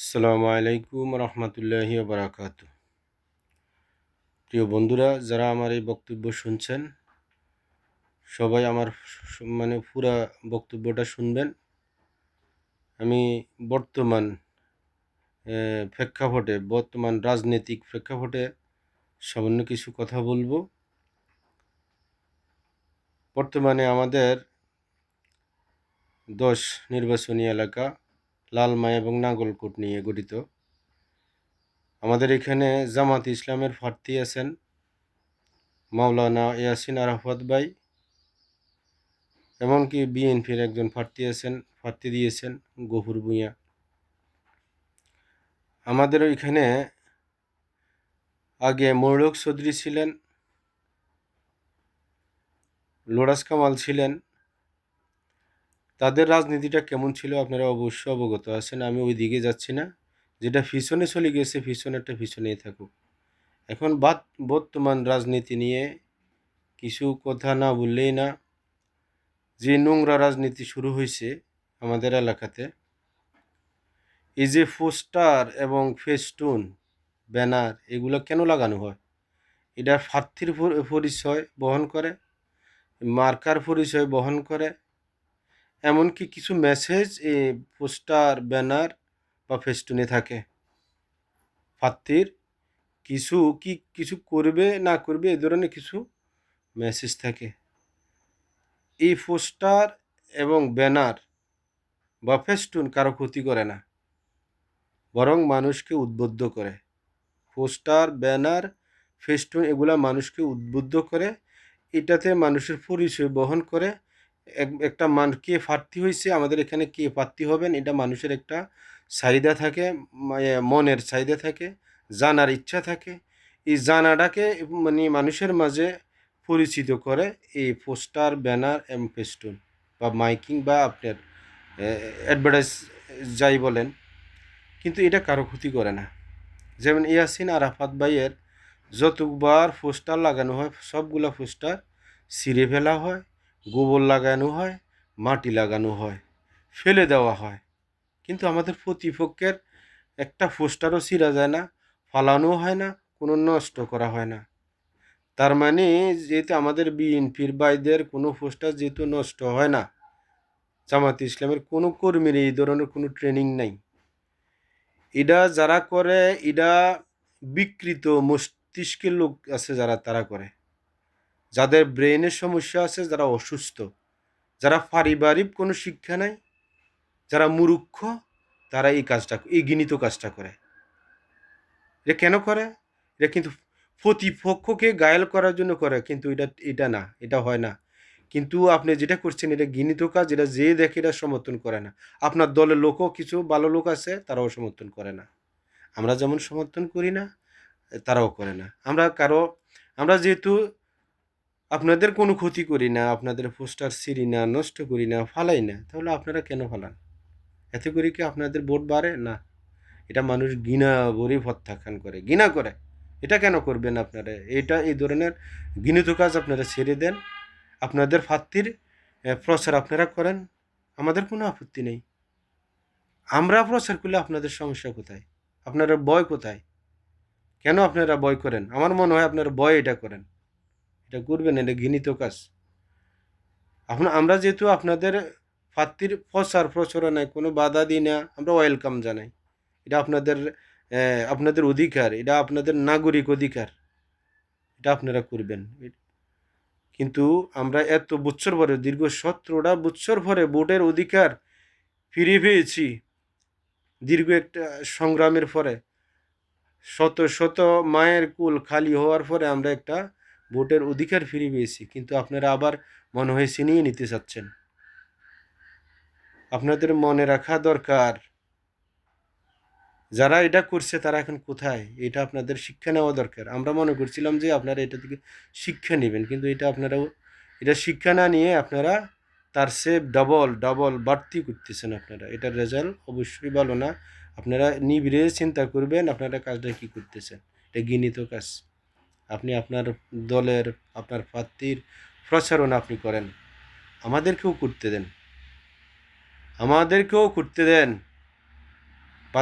আসসালামু আলাইকুম রহমতুল্লাহি বারাকাত। প্রিয় বন্ধুরা, যারা আমার এই বক্তব্য শুনছেন, সবাই আমার মানে পুরা বক্তব্যটা শুনবেন। আমি বর্তমান প্রেক্ষাপটে, বর্তমান রাজনৈতিক প্রেক্ষাপটে সামান্য কিছু কথা বলব। বর্তমানে আমাদের দশ নির্বাচনী এলাকা লালমাই এবং নাগলকোট নিয়ে গঠিত। আমাদের এখানে জামাত ইসলামের প্রার্থী আছেন মাওলানা ইয়াসিন আরাফাত ভাই এমনকি বিএনপির একজন প্রার্থী আছেন, প্রার্থী দিয়েছেন গফুর ভূঁইয়া। আমাদের ওইখানে আগে মৌলক চৌধুরী ছিলেন লোরাস কামাল ছিলেন তাদের রাজনীতিটা কেমন ছিল আপনারা অবশ্যই অবগত আছেন, আমি ওই দিকে যাচ্ছি না। যেটা পিছনে চলে গেছে পিছনেরটা পিছনেই থাকুক। এখন বর্তমান রাজনীতি নিয়ে কিছু কথা না বললেই না, যে নোংরা রাজনীতি শুরু হয়েছে আমাদের এলাকাতে, এই যে পোস্টার এবং ফেস্টুন, ব্যানার, এগুলো কেন লাগানো হয়? এটা প্রার্থীর পরিচয় বহন করে, মার্কার পরিচয় বহন করে এমনকি কিছু মেসেজ পোস্টার, ব্যানার বা ফেস্টুনে থাকে। প্রার্থীর কিছু কি কিছু করবে, না করবে, এ ধরনের কিছু মেসেজ থাকে। এই পোস্টার এবং ব্যানার বা ফেস্টুন কারও ক্ষতি করে না, বরং মানুষকে উদ্বুদ্ধ করে। পোস্টার, ব্যানার ফেস্টুন এগুলা মানুষকে উদ্বুদ্ধ করে, এটাতে মানুষের পরিচয় বহন করে একটা মান, কে প্রার্থী হয়েছে আমাদের এখানে কে প্রার্থী হবেন, এটা মানুষের একটা চাহিদা থাকে মনের চাহিদা থাকে, জানার ইচ্ছা থাকে। এই জানাটাকে মানে মানুষের মাঝে পরিচিত করে এই পোস্টার, ব্যানার এবং ফেস্টুন বা মাইকিং বা আপনার অ্যাডভার্টাইজ যাই বলেন। কিন্তু এটা কারও ক্ষতি করে না। যেমন ইয়াসিন আরাফাত ভাইয়ের যতবার পোস্টার লাগানো হয়, সবগুলা পোস্টার ছিঁড়ে ফেলা হয়। গোবর লাগানো হয়, মাটি লাগানো হয়, ফেলে দেওয়া হয়। কিন্তু আমাদের প্রতিপক্ষের একটা পোস্টারও ছিঁড়া যায় না ফালানো হয় না, কোনো নষ্ট করা হয় না। তার মানে যেহেতু আমাদের বিএনপির বাইদের কোনো পোস্টার যেহেতু নষ্ট হয় না, জামাত ইসলামের কোনো কর্মীর এই ধরনের কোনো ট্রেনিং নাই। এটা যারা করে এটা বিকৃত মস্তিষ্কের লোক আছে যারা, তারা করে। যাদের ব্রেনের সমস্যা আছে, যারা অসুস্থ, যারা পারিবারিক কোনো শিক্ষা নাই, যারা মুরুক্ষ তারা এই কাজটা, এই গিনিত কাজটা করে। এটা কেন করে? এটা কিন্তু প্রতিপক্ষকে গায়েল করার জন্য করে, কিন্তু এটা এটা না, এটা হয় না। কিন্তু আপনি যেটা করছেন, এটা গিনিত কাজ, এটা যে দেখে এটা সমর্থন করে না। আপনার দলের লোকও কিছু ভালো লোক আছে, তারাও সমর্থন করে না। আমরা যেমন সমর্থন করি না, তারাও করে না। আমরা কারও, আমরা যেহেতু আপনাদের কোনো ক্ষতি করি না আপনাদের পোস্টার ছিঁড়ি না নষ্ট করি না ফালাই না তাহলে আপনারা কেন ফালান? এতে করে কি আপনাদের ভোট বাড়ে? না। এটা মানুষ ঘৃণা ভরে প্রত্যাখ্যান করে ঘৃণা করে। এটা কেন করবেন আপনারা? এটা এই ধরনের ঘৃণিত কাজ আপনারা ছেড়ে দেন। আপনাদের আহ, প্রচার আপনারা করেন। আমাদের কোনো আপত্তি নেই। আমরা প্রচার করলে আপনাদের সমস্যা কোথায়? আপনারা বয় কোথায়? কেন আপনারা বয় করেন? আমার মনে হয় আপনারা বয় এটা করেন। এটা করবেন, এটা ঘৃণিত কাজ। আপনার আমরা যেহেতু আপনাদের প্রার্থীর প্রচার, প্রচারণায় কোনো বাধা দিই না, আমরা ওয়েলকাম জানাই। এটা আপনাদের আপনাদের অধিকার, এটা আপনাদের নাগরিক অধিকার। এটা আপনারা করবেন। কিন্তু আমরা এত বছর পরে, দীর্ঘ সতেরোটা বছর পরে ভোটের অধিকার ফিরে পেয়েছি, দীর্ঘ একটা সংগ্রামের পরে। শত শত মায়ের কুল খালি হওয়ার পরে আমরা একটা ভোটের অধিকার ফিরে পেয়েছি, কিন্তু আপনারা আবার মনে হয় ছিনিয়ে নিতে চাচ্ছেন। আপনাদের মনে রাখা দরকার, যারা এটা করছে তারা এখন কোথায়? এটা আপনাদের শিক্ষা নেওয়া দরকার। আমরা মনে করছিলাম যে আপনারা এটা থেকে শিক্ষা নেবেন, কিন্তু এটা আপনারাও, এটা শিক্ষা না নিয়ে আপনারা তার সে ডবল ডবল বাড়তি করতেছেন আপনারা। এটার রেজাল্ট অবশ্যই ভালো না। আপনারা নিবিড়ে চিন্তা করবেন আপনারা কাজটা কী করতেছেন। এটা গিনিত কাজ। আপনি আপনার দলের আপনার প্রার্থীর প্রচারণা আপনি করেন। আমাদেরকেও করতে দেন। আমাদেরকেও করতে দেন।